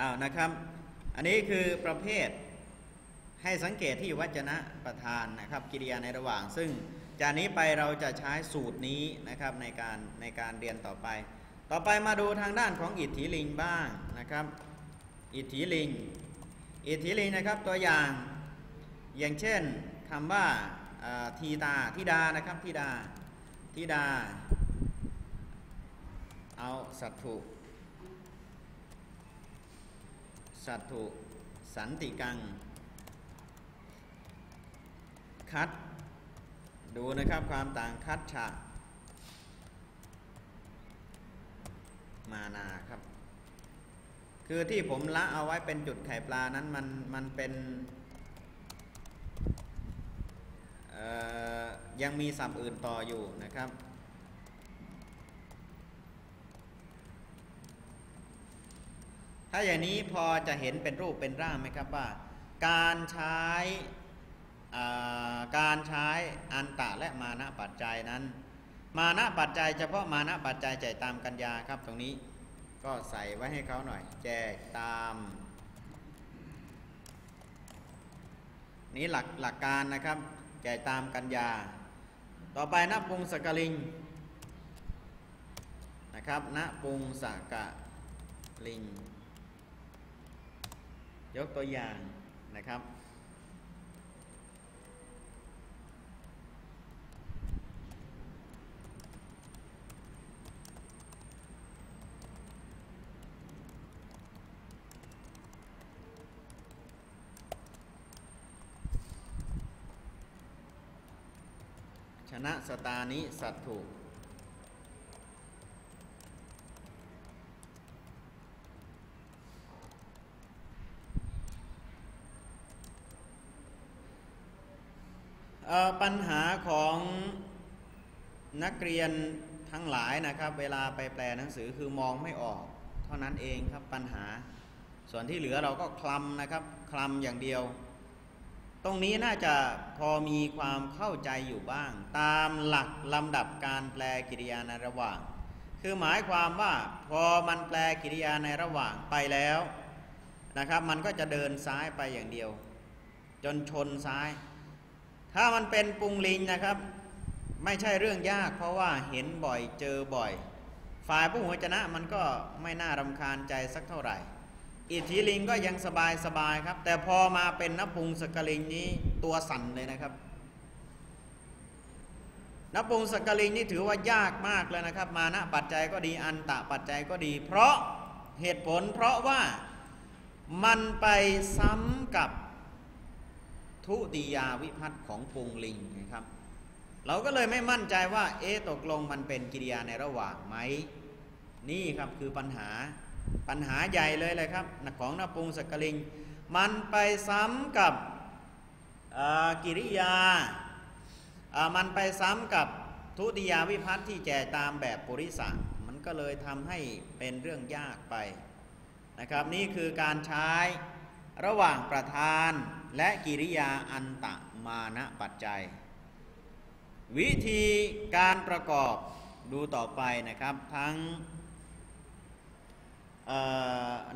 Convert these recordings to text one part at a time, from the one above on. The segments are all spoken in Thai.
อ้าวนะครับ อันนี้คือประเภทให้สังเกตที่วัจนะประธานนะครับ กิริยาในระหว่าง ซึ่งจากนี้ไปเราจะใช้สูตรนี้นะครับในการในการเรียนต่อไป ต่อไปมาดูทางด้านของอิทธิลิงบ้างนะครับ อิทธิลิง อิทธิลิงนะครับตัวอย่างอย่างเช่นคำว่าอ่าทีตาทิดานะครับทิดาทิดา เอาสัตถุ สัตถุสันติกัง คัด ดูนะครับความต่างคัดฉะมานาครับ คือที่ผมละเอาไว้เป็นจุดไข่ปลานั้นมันมันเป็นยังมีสับอื่นต่ออยู่นะครับ ถ้าอย่างนี้พอจะเห็นเป็นรูปเป็นร่างไหมครับว่า การใช้การใช้อันตะและมานะปัจจัยนั้น มานะปัจจัยเฉพาะมานะปัจจัยใจตามกัญญาครับตรงนี้ก็ใส่ไว้ให้เขาหน่อย แจกตาม นี้หลักหลักการนะครับ แจกตามกัญญา ต่อไปนะปุงสกลิงนะครับนะปุงสกลิง ยกตัวอย่างนะครับ ชนะสตานิสัตถุ ปัญหาของนักเรียนทั้งหลายนะครับ เวลาไปแปลหนังสือคือมองไม่ออก เท่านั้นเองครับปัญหา ส่วนที่เหลือเราก็คลำนะครับคลำอย่างเดียว ตรงนี้น่าจะพอมีความเข้าใจอยู่บ้าง ตามหลักลำดับการแปลกิริยาในระหว่าง คือหมายความว่าพอมันแปลกิริยาในระหว่างไปแล้วนะครับ มันก็จะเดินซ้ายไปอย่างเดียว จนชนซ้าย ถ้ามันเป็นปุงลิงนะครับ ไม่ใช่เรื่องยาก เพราะว่าเห็นบ่อยเจอบ่อย ฝ่ายผู้หัวจนะมันก็ไม่น่ารำคาญใจสักเท่าไหร่ อิทธิลิงก็ยังสบายสบายครับ แต่พอมาเป็นนพุงสกลิงนี้ตัวสั่นเลยนะครับนพุงสกลิงนี่ถือว่ายากมากเลยนะครับ มานะปัจจัยก็ดีอันตะปัจจัยก็ดี เพราะเหตุผลเพราะว่ามันไปซ้ำกับ ทุติยาวิพัตของปุงลิงนะครับ เราก็เลยไม่มั่นใจว่า เอ๊ตกลงมันเป็นกิริยาในระหว่างไหมนี่ครับคือปัญหาปัญหาใหญ่เลยเลยครับของนปุงสกลิง มันไปซ้ำกับกิริยา มันไปซ้ำกับทุติยาวิพัตที่แจตามแบบปุริสะมันก็เลยทำให้เป็นเรื่องยากไปนะครับ นี่คือการใช้ ระหว่างประธานและกิริยาอันตะมานะปัจจัย วิธีการประกอบดูต่อไปนะครับทั้ง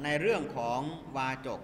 ในเรื่องของวาจก